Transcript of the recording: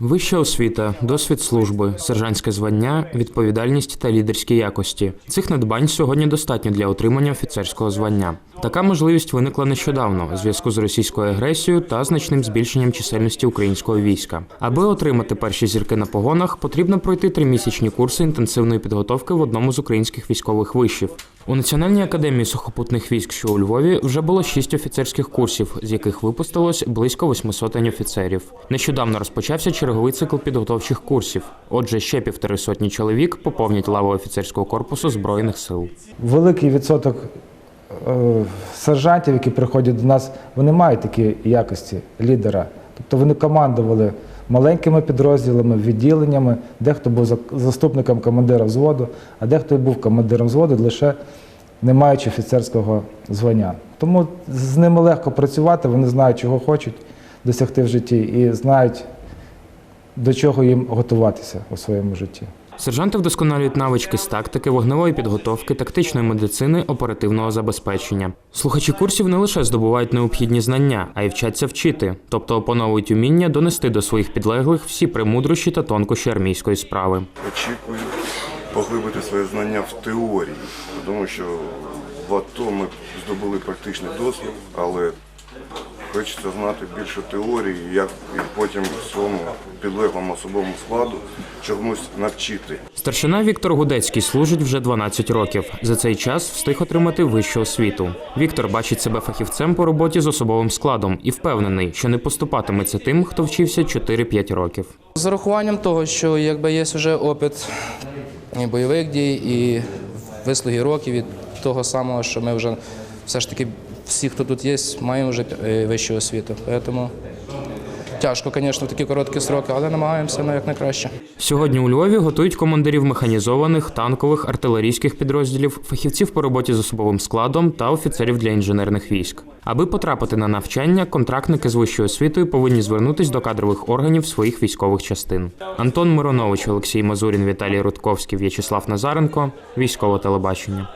Вища освіта, досвід служби, сержантське звання, відповідальність та лідерські якості. Цих надбань сьогодні достатньо для отримання офіцерського звання. Така можливість виникла нещодавно у зв'язку з російською агресією та значним збільшенням чисельності українського війська. Аби отримати перші зірки на погонах, потрібно пройти тримісячні курси інтенсивної підготовки в одному з українських військових вишів. У Національній академії сухопутних військ, що у Львові, вже було шість офіцерських курсів, з яких випустилось близько восьми сотень офіцерів. Нещодавно розпочався черговий цикл підготовчих курсів. Отже, ще півтори сотні чоловік поповнять лаву офіцерського корпусу збройних сил. Великий відсоток е, сержантів, які приходять до нас, вони мають такі якості лідера. Тобто вони командували маленькими підрозділами, відділеннями, дехто був за- заступником командира взводу, а дехто був командиром взводу, лише не маючи офіцерського звання. Тому з ними легко працювати, вони знають, чого хочуть досягти в житті, і знають, до чого їм готуватися у своєму житті. Сержанти вдосконалюють навички з тактики, вогневої підготовки, тактичної медицини, оперативного забезпечення. Слухачі курсів не лише здобувають необхідні знання, а й вчаться вчити, тобто опановують уміння донести до своїх підлеглих всі премудрощі та тонкощі армійської справи. очікую поглибити своє знання в теорії, тому що в АТО ми здобули практичний досвід, але хочеться знати більше теорії, як і потім своєму підлеглому особовому складу чомусь навчити. Старшина Віктор Гудецький служить вже 12 років. За цей час встиг отримати вищу освіту. Віктор бачить себе фахівцем по роботі з особовим складом і впевнений, що не поступатиметься тим, хто вчився 4-5 років. З урахуванням того, що якби є вже опит і бойових дій, і вислуги років від того самого, що ми вже все ж таки всі, хто тут є, маємо вже е, вищу освіту. Тому тяжко, звісно, в такі короткі сроки, але намагаємося на як найкраще. Сьогодні у Львові готують командирів механізованих, танкових, артилерійських підрозділів, фахівців по роботі з особовим складом та офіцерів для інженерних військ. Аби потрапити на навчання, контрактники з вищою освітою повинні звернутись до кадрових органів своїх військових частин. Антон Миронович, Олексій Мазурін, Віталій Рудковський, В'ячеслав Назаренко. Військове телебачення.